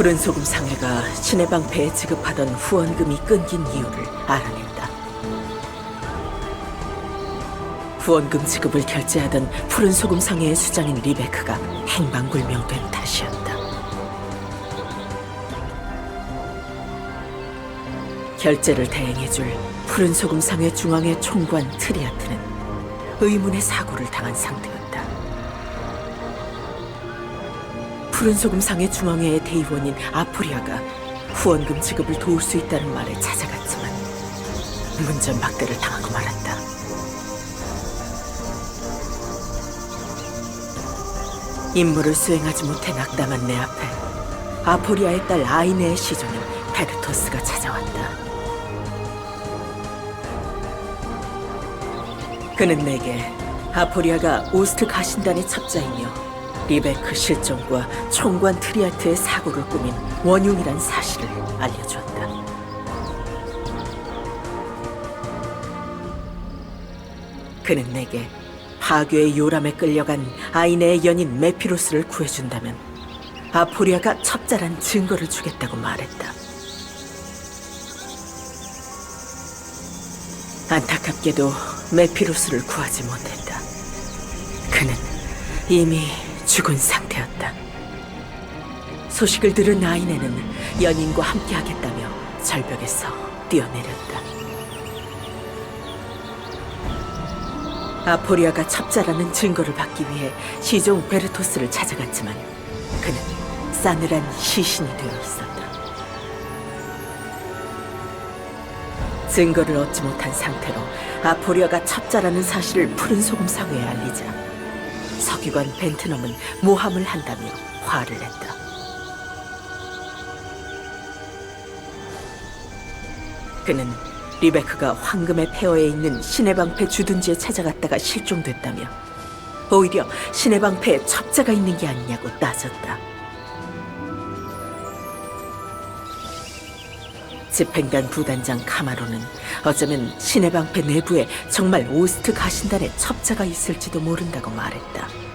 푸른 소금 상회가 신의 방패에 지급하던 후원금이 끊긴 이유를 알아냈다. 후원금 지급을 결제하던 푸른 소금 상회의 수장인 리베크가 행방불명된 탓이었다. 결제를 대행해줄 푸른 소금 상회 중앙의 총관 트리아트는 의문의 사고를 당한 상태였다. 푸른 소금 상의 중앙회의 대의원인 아프리아가 후원금 지급을 도울 수 있다는 말에 찾아갔지만 문전 박대를 당하고 말았다. 임무를 수행하지 못해 낙담한 내 앞에 아포리아의 딸 아이네의 시종인 베르토스가 찾아왔다. 그는 내게 아포리아가 오스트 가신단의 첩자이며 리베크 실종과 총관 트리아트의 사고를 꾸민 원흉이란 사실을 알려주었다. 그는 내게 파괴의 요람에 끌려간 아이네의 연인 메피로스를 구해준다면 아포리아가 첩자란 증거를 주겠다고 말했다. 안타깝게도 메피로스를 구하지 못했다. 그는 이미 죽은 상태였다. 소식을 들은 아이네는 연인과 함께하겠다며 절벽에서 뛰어내렸다. 아포리아가 첩자라는 증거를 받기 위해 시종 베르토스를 찾아갔지만 그는 싸늘한 시신이 되어 있었다. 증거를 얻지 못한 상태로 아포리아가 첩자라는 사실을 푸른 소금 상회에 알리자 서기관 벤트넘은 모함을 한다며 화를 냈다. 그는 리베크가 황금의 폐허에 있는 신의 방패 주둔지에 찾아갔다가 실종됐다며 오히려 신의 방패에 첩자가 있는 게 아니냐고 따졌다. 집행단 부단장 카마로는 어쩌면 신의 방패 내부에 정말 오스트 가신단의 첩자가 있을지도 모른다고 말했다.